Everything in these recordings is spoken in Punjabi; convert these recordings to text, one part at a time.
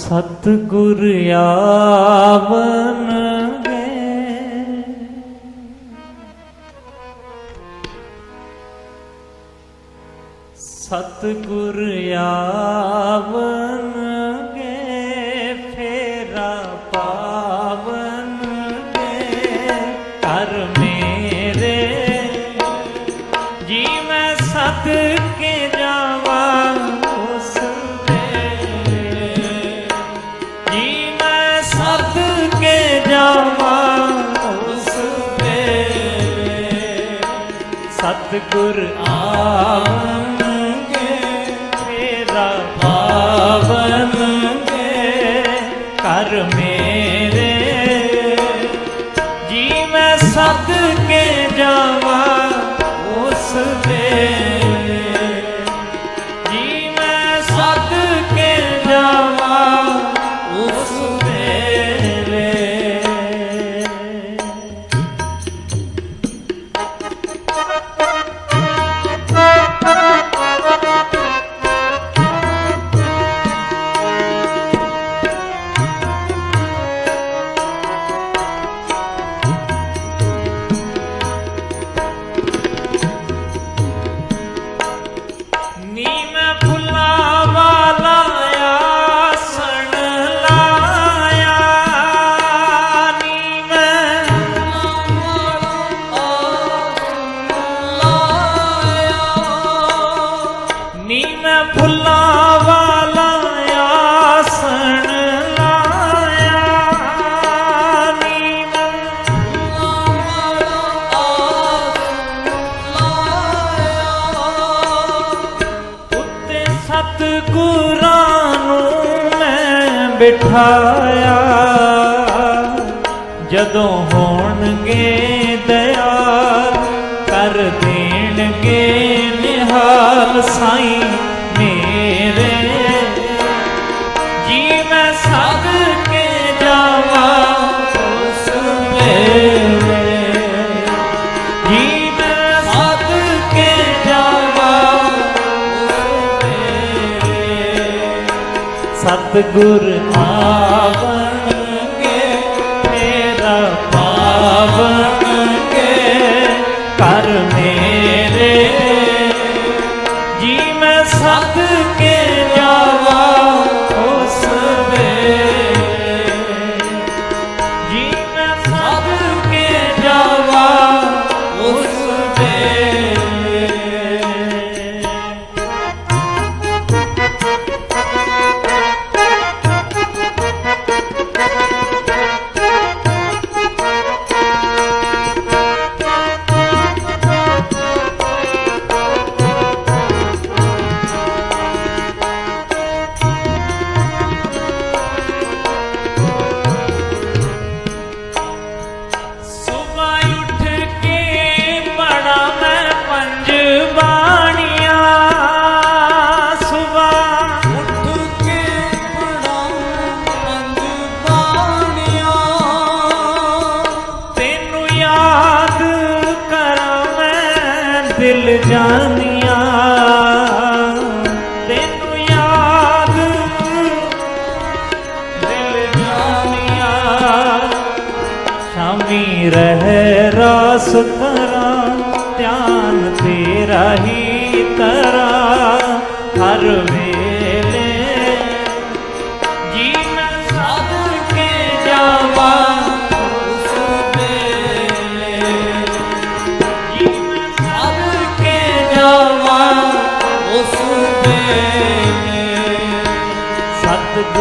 ਸਤ ਗੁਰ ਆਵਨ ਗਏ ਆਵਨ ਸਤਿਗੁਰ ਆਵਣਗੇ ਮੇਰਾ ਪਾਵਣਗੇ ਕਰ ਮੇਰੇ। ਜੀ ਮੈਂ ਸਤ ਕੇ ਜਾਵਾਂ ਬਿਠਾਇਆ। ਜਦੋਂ ਹੋਣ सतगुर आ ਦਿਲ ਜਾਨੀਆਂ। ਸ਼ਾਮੀ ਰਹਿ ਰਾਸ ਕਰਾਂ ਧਿਆਨ ਤੇਰਾ ਹੀ ਤਰਾ ਹਰ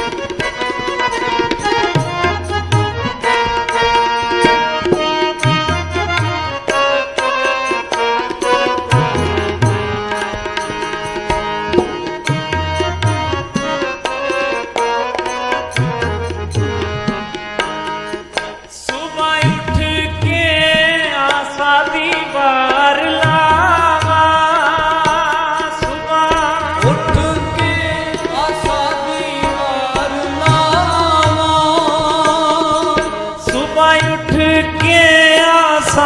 Thank you.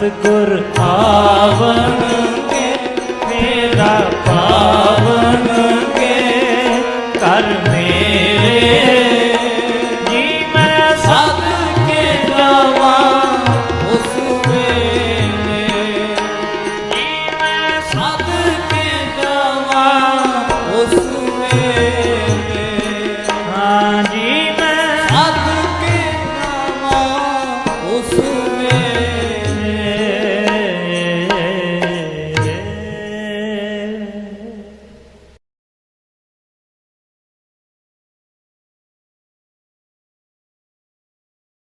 ਸਤਗੁਰ ਆਵਨ ਕੇ ਤੇਰਾ ਪਾਵਨ ਕੇ, ਕਰ ਮੇਰੇ। ਜੀ ਮੈਂ ਸਭ ਕੇ ਜਾਵਾਂ ਉਸ ਵੇਲੇ। ਜੀ ਮੈਂ ਸਦ ਕੇ ਜਾਵਾਂ ਉਸ ਵੇਲੇ। ਹਾਂ ਜੀ, ਮੈਂ ਸਦ ਕੇ ਜਾਵਾਂ ਉਸ